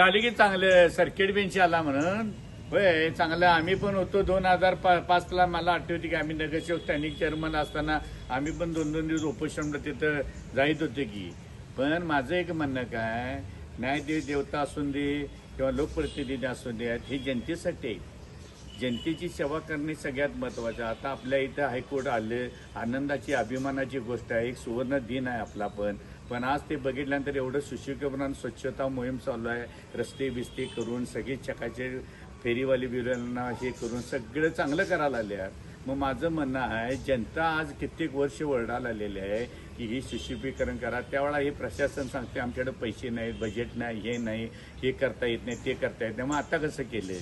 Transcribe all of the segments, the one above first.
झाली की चांगलं सर्किट बेंच आला म्हणून. होय चांगलं. आम्ही पण होतो दोन हजार पाचला मला आठवते की आम्ही नगरसेवक स्थानिक चेअरमन असताना आम्ही पण दोन दोन दिवस उपोषण तिथं जाईत होते की. पण माझं एक म्हणणं काय न्यायदेव देवता असून दे किंवा लोकप्रतिनिधी असून दे ही जनतेसाठी आहे. जनतेची सेवा करणे सगळ्यात महत्त्वाचं. आता आपल्या इथं हायकोर्ट आले आनंदाची अभिमानाची गोष्ट आहे. एक सुवर्ण दिन आहे आपला पण. पण आज ते बघितल्यानंतर एवढं सुशिकपणानं स्वच्छता मोहीम चालू आहे. रस्ते बिस्ते करून सगळे चकाचे फेरीवाली बिरांना हे करून सगळं चांगलं करायला आले आहे मग माझं म्हणणं आहे जनता आज कित्येक वर्ष वरडायला आलेली आहे की ही सुशिपीकरण करा. त्यावेळा हे प्रशासन सांगते आमच्याकडे पैसे नाहीत बजेट नाही हे नाही हे करता येत नाही ते करता येत नाही. मग आता कसं केलं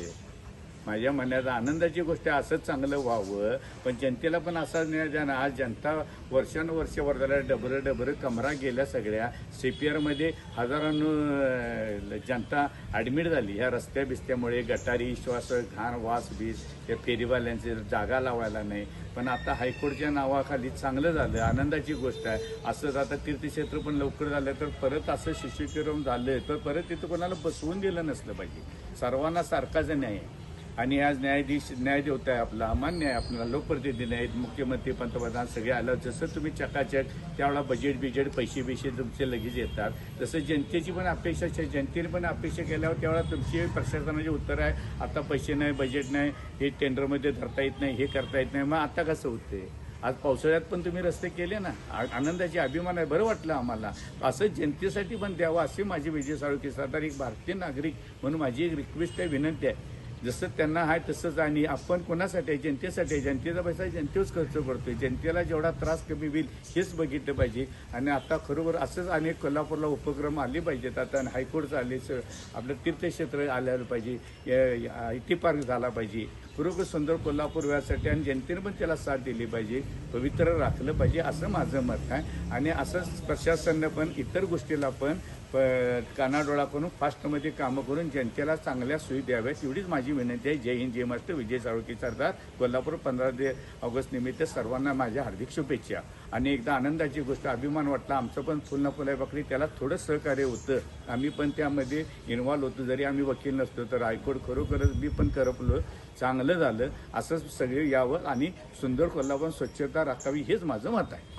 माझ्या म्हणण्याचा आनंदाची गोष्ट आहे असंच चांगलं व्हावं. पण जनतेला पण असा निर्णय ना आज जनता वर्षानुवर्ष वर्धाला डबरं डबरं कमरा गेल्या सगळ्या. सी पी आरमध्ये हजारांनो जनता ॲडमिट झाली. ह्या रस्त्या बिस्त्यामुळे गटारी श्वास घाण वास बीस या फेरीवाल्यांचे जागा लावायला नाही. पण आता हायकोर्टच्या नावाखाली चांगलं झालं आनंदाची गोष्ट आहे. असंच आता तीर्थक्षेत्र पण लवकर झालं तर परत असं शिशुकिरण झालं तर परत तिथं कोणाला बसवून दिलं नसलं पाहिजे. सर्वांना सारखाच न्याय आहे. आणि आज न्यायाधीश न्याय देवता आहे आपला मान्य आहे आपल्याला लोकप्रतिनिधी आहेत मुख्यमंत्री पंतप्रधान सगळे आलं जसं तुम्ही चकाचक त्यावेळेला बजेट बिजेट पैसे बिशे तुमचे लगेच येतात. तसं जनतेची पण अपेक्षा आहे जनतेने पण अपेक्षा केल्यावर त्यावेळेला तुमची प्रशासनाचे उत्तर आहे. आता पैसे नाही बजेट नाही हे टेंडरमध्ये धरता येत नाही हे करता येत नाही. मग आता कसं होते आज पावसाळ्यात पण तुम्ही रस्ते केले ना? आ- आनंदाची अभिमान आहे. बरं वाटलं आम्हाला. असं जनतेसाठी पण द्यावं असे माझी विजय साळुके सरदार एक भारतीय नागरिक म्हणून माझी एक रिक्वेस्ट आहे विनंती आहे. जसं त्यांना आहे तसंच आणि आपण कोणासाठी आहे जनतेसाठी आहे जनतेचा पैसा जनतेच खर्च करतोय. जनतेला जेवढा त्रास कमी होईल हेच बघितलं पाहिजे. आणि आता खरोखर असंच अनेक कोल्हापूरला उपक्रम आले पाहिजेत. आता हायकोर्टचं आले आपलं तीर्थक्षेत्र आलं पाहिजे. आय टी पार्क झाला पाहिजे. खरोखर सुंदर कोल्हापूर व्यासाठी आणि जनतेने पण त्याला साथ दिली पाहिजे. पवित्र राखलं पाहिजे असं माझं मत आहे. आणि असंच प्रशासनानं पण इतर गोष्टीला पण प कानाडोळा करून फास्टमध्ये कामं करून जनतेला चांगल्या सोयी द्याव्यात एवढीच माझी विनंती आहे. जय हिंद जय महाराष्ट्र विजय साळुकी सरदार. कोल्हापूर पंधरा दे ऑगस्ट निमित्त सर्वांना माझ्या हार्दिक शुभेच्छा. आणि एकदा आनंदाची गोष्ट अभिमान वाटला आमचं पण फुलना फुलाय बकरी त्याला थोडं सहकार्य होतं. आम्ही पण त्यामध्ये इन्व्हॉल्व होतो. जरी आम्ही वकील नसतो तर हायकोर्ट खरोखरच मी पण करपलो. चांगलं झालं. असंच सगळे यावं आणि सुंदर कोल्हापूर स्वच्छता राखावी हेच माझं मत आहे.